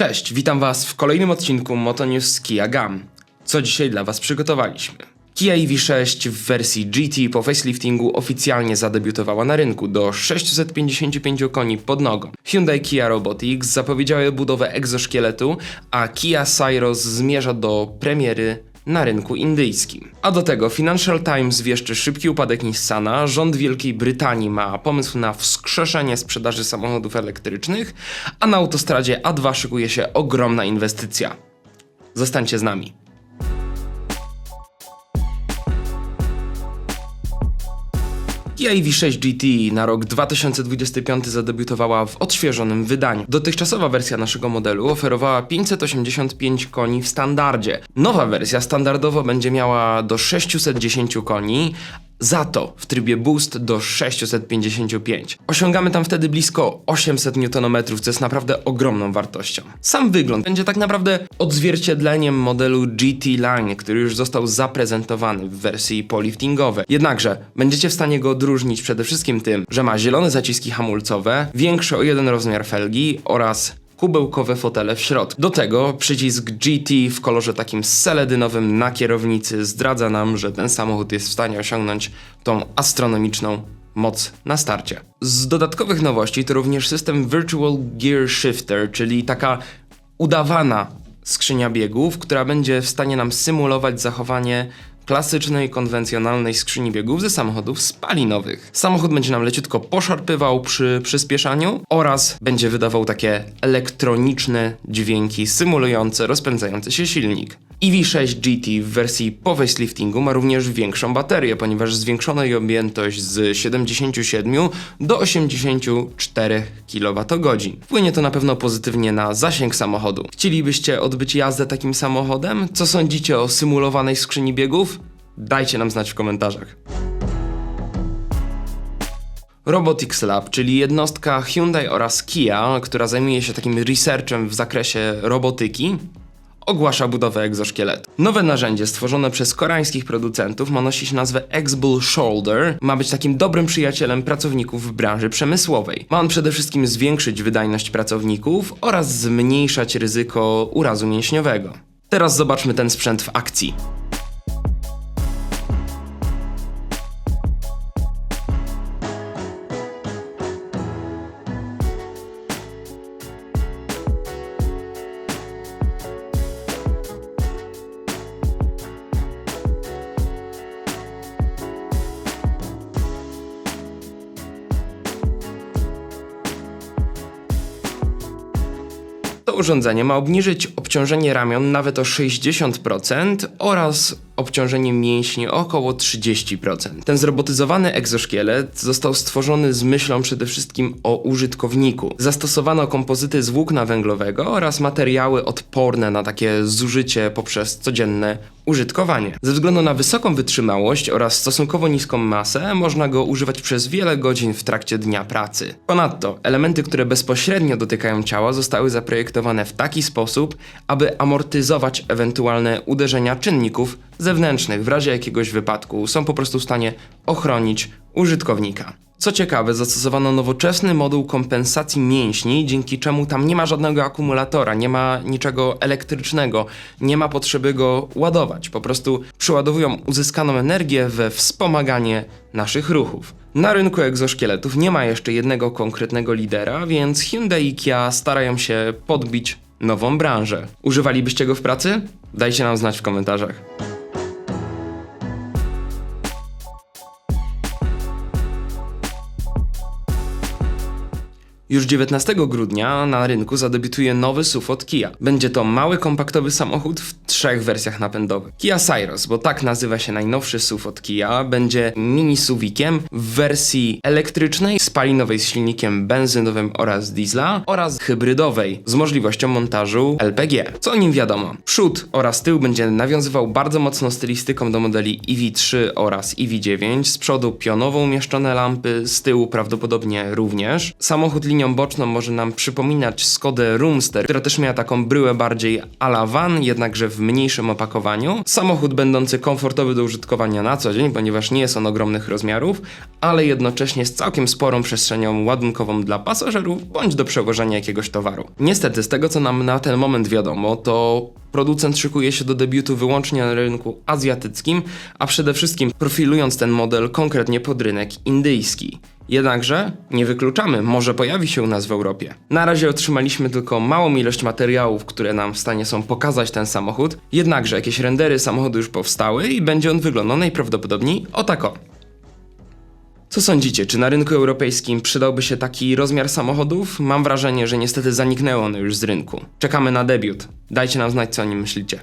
Cześć, witam Was w kolejnym odcinku Motonews z Kia Gam. Co dzisiaj dla Was przygotowaliśmy? Kia EV6 w wersji GT po faceliftingu oficjalnie zadebiutowała na rynku do 655 koni pod nogą. Hyundai Kia Robotics zapowiedziały budowę egzoszkieletu, a Kia Syros zmierza do premiery na rynku indyjskim. A do tego Financial Times wieszczy szybki upadek Nissana, rząd Wielkiej Brytanii ma pomysł na wskrzeszenie sprzedaży samochodów elektrycznych, a na autostradzie A2 szykuje się ogromna inwestycja. Zostańcie z nami. Kia EV6 GT na rok 2025 zadebiutowała w odświeżonym wydaniu. Dotychczasowa wersja naszego modelu oferowała 585 koni w standardzie. Nowa wersja standardowo będzie miała do 610 koni, za to w trybie Boost do 655. Osiągamy tam wtedy blisko 800 Nm, co jest naprawdę ogromną wartością. Sam wygląd będzie tak naprawdę odzwierciedleniem modelu GT Line, który już został zaprezentowany w wersji poliftingowej. Jednakże będziecie w stanie go odróżnić przede wszystkim tym, że ma zielone zaciski hamulcowe, większe o jeden rozmiar felgi oraz kubełkowe fotele w środku. Do tego przycisk GT w kolorze takim seledynowym na kierownicy zdradza nam, że ten samochód jest w stanie osiągnąć tą astronomiczną moc na starcie. Z dodatkowych nowości to również system Virtual Gear Shifter, czyli taka udawana skrzynia biegów, która będzie w stanie nam symulować zachowanie klasycznej, konwencjonalnej skrzyni biegów ze samochodów spalinowych. Samochód będzie nam leciutko poszarpywał przy przyspieszaniu oraz będzie wydawał takie elektroniczne dźwięki symulujące rozpędzający się silnik. EV6 GT w wersji po faceliftingu ma również większą baterię, ponieważ zwiększono jej objętość z 77 do 84 kWh. Wpłynie to na pewno pozytywnie na zasięg samochodu. Chcielibyście odbyć jazdę takim samochodem? Co sądzicie o symulowanej skrzyni biegów? Dajcie nam znać w komentarzach. Robotics Lab, czyli jednostka Hyundai oraz Kia, która zajmuje się takim researchem w zakresie robotyki, ogłasza budowę egzoszkieletu. Nowe narzędzie stworzone przez koreańskich producentów ma nosić nazwę X-Bull Shoulder. Ma być takim dobrym przyjacielem pracowników w branży przemysłowej. Ma on przede wszystkim zwiększyć wydajność pracowników oraz zmniejszać ryzyko urazu mięśniowego. Teraz zobaczmy ten sprzęt w akcji. Urządzenie ma obniżyć obciążenie ramion nawet o 60% oraz obciążenie mięśni o około 30%. Ten zrobotyzowany egzoszkielet został stworzony z myślą przede wszystkim o użytkowniku. Zastosowano kompozyty z włókna węglowego oraz materiały odporne na takie zużycie poprzez codzienne użytkowanie. Ze względu na wysoką wytrzymałość oraz stosunkowo niską masę, można go używać przez wiele godzin w trakcie dnia pracy. Ponadto, elementy, które bezpośrednio dotykają ciała, zostały zaprojektowane w taki sposób, aby amortyzować ewentualne uderzenia czynników zewnętrznych w razie jakiegoś wypadku. Są po prostu w stanie ochronić użytkownika. Co ciekawe, zastosowano nowoczesny moduł kompensacji mięśni, dzięki czemu tam nie ma żadnego akumulatora, nie ma niczego elektrycznego, nie ma potrzeby go ładować. Po prostu przeładowują uzyskaną energię we wspomaganie naszych ruchów. Na rynku egzoszkieletów nie ma jeszcze jednego konkretnego lidera, więc Hyundai i Kia starają się podbić nową branżę. Używalibyście go w pracy? Dajcie nam znać w komentarzach. Już 19 grudnia na rynku zadebiutuje nowy SUV od Kia. Będzie to mały kompaktowy samochód w trzech wersjach napędowych. Kia Syros, bo tak nazywa się najnowszy SUV od Kia, będzie mini suwikiem w wersji elektrycznej, spalinowej z silnikiem benzynowym oraz diesla oraz hybrydowej z możliwością montażu LPG. Co o nim wiadomo? Przód oraz tył będzie nawiązywał bardzo mocno stylistyką do modeli EV3 oraz EV9. Z przodu pionowo umieszczone lampy, z tyłu prawdopodobnie również. Samochód linii boczną może nam przypominać Skodę Roomster, która też miała taką bryłę bardziej a la van, jednakże w mniejszym opakowaniu. Samochód będący komfortowy do użytkowania na co dzień, ponieważ nie jest on ogromnych rozmiarów, ale jednocześnie z całkiem sporą przestrzenią ładunkową dla pasażerów bądź do przewożenia jakiegoś towaru. Niestety, z tego co nam na ten moment wiadomo, to producent szykuje się do debiutu wyłącznie na rynku azjatyckim, a przede wszystkim profilując ten model konkretnie pod rynek indyjski. Jednakże nie wykluczamy, może pojawi się u nas w Europie. Na razie otrzymaliśmy tylko małą ilość materiałów, które nam w stanie są pokazać ten samochód, jednakże jakieś rendery samochodu już powstały i będzie on wyglądał najprawdopodobniej o tako. Co sądzicie, czy na rynku europejskim przydałby się taki rozmiar samochodów? Mam wrażenie, że niestety zaniknęły one już z rynku. Czekamy na debiut. Dajcie nam znać, co o nim myślicie.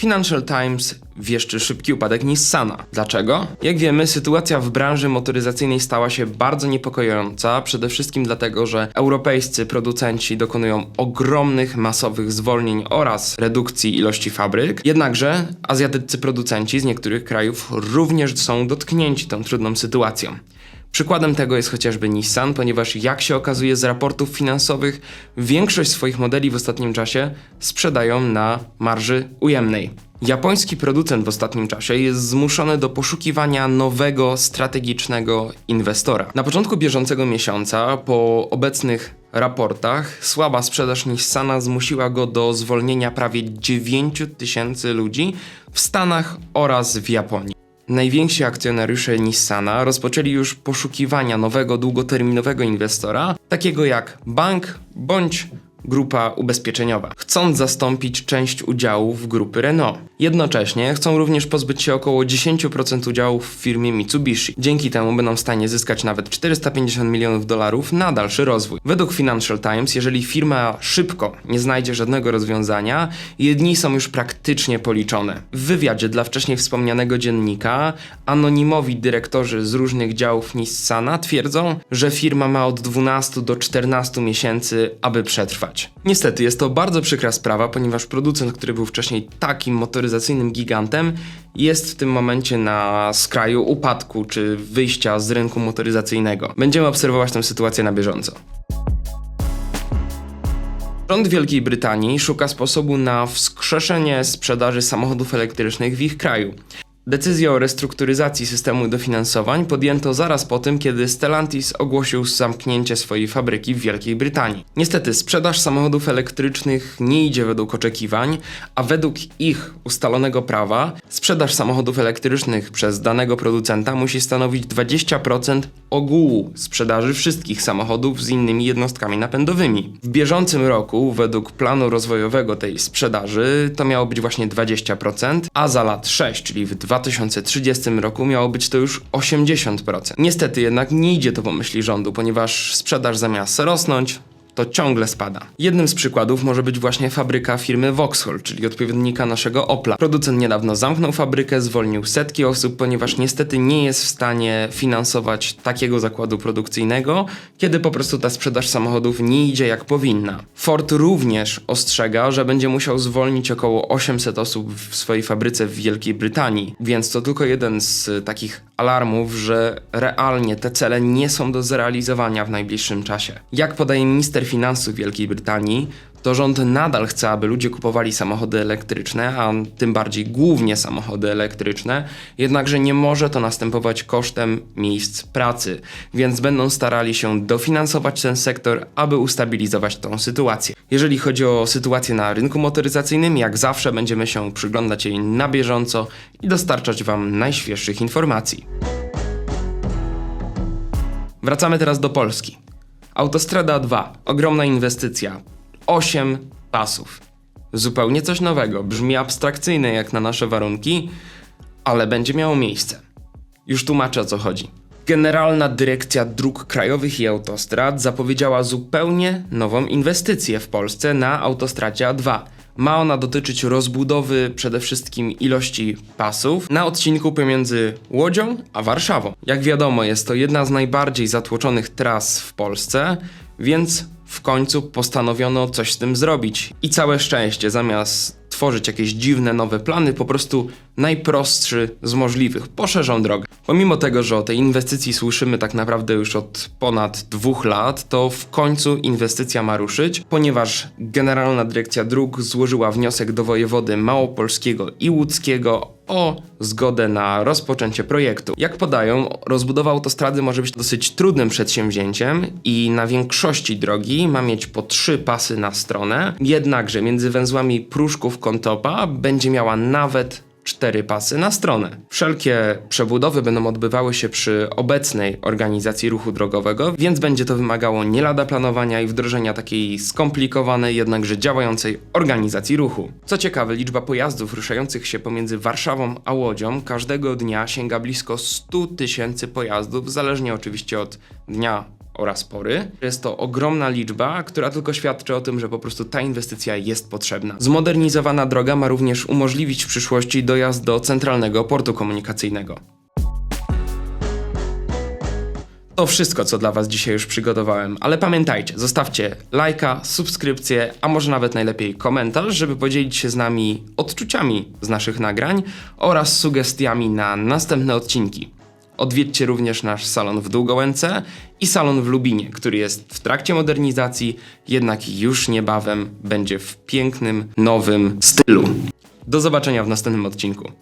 Financial Times wieszczy szybki upadek Nissana. Dlaczego? Jak wiemy, sytuacja w branży motoryzacyjnej stała się bardzo niepokojąca, przede wszystkim dlatego, że europejscy producenci dokonują ogromnych, masowych zwolnień oraz redukcji ilości fabryk. Jednakże azjatyccy producenci z niektórych krajów również są dotknięci tą trudną sytuacją. Przykładem tego jest chociażby Nissan, ponieważ jak się okazuje z raportów finansowych, większość swoich modeli w ostatnim czasie sprzedają na marży ujemnej. Japoński producent w ostatnim czasie jest zmuszony do poszukiwania nowego strategicznego inwestora. Na początku bieżącego miesiąca, po obecnych raportach, słaba sprzedaż Nissana zmusiła go do zwolnienia prawie 9 tysięcy ludzi w Stanach oraz w Japonii. Najwięksi akcjonariusze Nissana rozpoczęli już poszukiwania nowego długoterminowego inwestora, takiego jak bank bądź grupa ubezpieczeniowa, chcąc zastąpić część udziałów grupy Renault. Jednocześnie chcą również pozbyć się około 10% udziałów w firmie Mitsubishi. Dzięki temu będą w stanie zyskać nawet 450 milionów dolarów na dalszy rozwój. Według Financial Times, jeżeli firma szybko nie znajdzie żadnego rozwiązania, jedni są już praktycznie policzone. W wywiadzie dla wcześniej wspomnianego dziennika anonimowi dyrektorzy z różnych działów Nissana twierdzą, że firma ma od 12 do 14 miesięcy, aby przetrwać. Niestety jest to bardzo przykra sprawa, ponieważ producent, który był wcześniej takim motoryzacyjnym gigantem, jest w tym momencie na skraju upadku czy wyjścia z rynku motoryzacyjnego. Będziemy obserwować tę sytuację na bieżąco. Rząd Wielkiej Brytanii szuka sposobu na wskrzeszenie sprzedaży samochodów elektrycznych w ich kraju. Decyzję o restrukturyzacji systemu dofinansowań podjęto zaraz po tym, kiedy Stellantis ogłosił zamknięcie swojej fabryki w Wielkiej Brytanii. Niestety, sprzedaż samochodów elektrycznych nie idzie według oczekiwań, a według ich ustalonego prawa, sprzedaż samochodów elektrycznych przez danego producenta musi stanowić 20% ogółu sprzedaży wszystkich samochodów z innymi jednostkami napędowymi. W bieżącym roku, według planu rozwojowego tej sprzedaży, to miało być właśnie 20%, a za lat 6, czyli w 2030 roku miało być to już 80%. Niestety jednak nie idzie to po myśli rządu, ponieważ sprzedaż zamiast rosnąć, to ciągle spada. Jednym z przykładów może być właśnie fabryka firmy Vauxhall, czyli odpowiednika naszego Opla. Producent niedawno zamknął fabrykę, zwolnił setki osób, ponieważ niestety nie jest w stanie finansować takiego zakładu produkcyjnego, kiedy po prostu ta sprzedaż samochodów nie idzie jak powinna. Ford również ostrzega, że będzie musiał zwolnić około 800 osób w swojej fabryce w Wielkiej Brytanii, więc to tylko jeden z takich alarmów, że realnie te cele nie są do zrealizowania w najbliższym czasie. Jak podaje minister finansów Wielkiej Brytanii, to rząd nadal chce, aby ludzie kupowali samochody elektryczne, a tym bardziej głównie samochody elektryczne, jednakże nie może to następować kosztem miejsc pracy, więc będą starali się dofinansować ten sektor, aby ustabilizować tą sytuację. Jeżeli chodzi o sytuację na rynku motoryzacyjnym, jak zawsze będziemy się przyglądać jej na bieżąco i dostarczać Wam najświeższych informacji. Wracamy teraz do Polski. Autostrada 2. Ogromna inwestycja. 8 pasów. Zupełnie coś nowego. Brzmi abstrakcyjne jak na nasze warunki, ale będzie miało miejsce. Już tłumaczę o co chodzi. Generalna Dyrekcja Dróg Krajowych i Autostrad zapowiedziała zupełnie nową inwestycję w Polsce na autostradzie A2. Ma ona dotyczyć rozbudowy przede wszystkim ilości pasów na odcinku pomiędzy Łodzią a Warszawą. Jak wiadomo, jest to jedna z najbardziej zatłoczonych tras w Polsce, więc w końcu postanowiono coś z tym zrobić. I całe szczęście, zamiast tworzyć jakieś dziwne, nowe plany, po prostu najprostszy z możliwych. Poszerzą drogę. Pomimo tego, że o tej inwestycji słyszymy tak naprawdę już od ponad dwóch lat, to w końcu inwestycja ma ruszyć, ponieważ Generalna Dyrekcja Dróg złożyła wniosek do wojewody małopolskiego i łódzkiego o zgodę na rozpoczęcie projektu. Jak podają, rozbudowa autostrady może być dosyć trudnym przedsięwzięciem i na większości drogi ma mieć po trzy pasy na stronę, jednakże między węzłami Pruszków-Kontopa będzie miała nawet cztery pasy na stronę. Wszelkie przebudowy będą odbywały się przy obecnej organizacji ruchu drogowego, więc będzie to wymagało nie lada planowania i wdrożenia takiej skomplikowanej, jednakże działającej organizacji ruchu. Co ciekawe, liczba pojazdów ruszających się pomiędzy Warszawą a Łodzią każdego dnia sięga blisko 100 tysięcy pojazdów, zależnie oczywiście od dnia oraz pory. Jest to ogromna liczba, która tylko świadczy o tym, że po prostu ta inwestycja jest potrzebna. Zmodernizowana droga ma również umożliwić w przyszłości dojazd do centralnego portu komunikacyjnego. To wszystko, co dla Was dzisiaj już przygotowałem, ale pamiętajcie, zostawcie lajka, subskrypcję, a może nawet najlepiej komentarz, żeby podzielić się z nami odczuciami z naszych nagrań oraz sugestiami na następne odcinki. Odwiedźcie również nasz salon w Długołęce i salon w Lubinie, który jest w trakcie modernizacji, jednak już niebawem będzie w pięknym, nowym stylu. Do zobaczenia w następnym odcinku.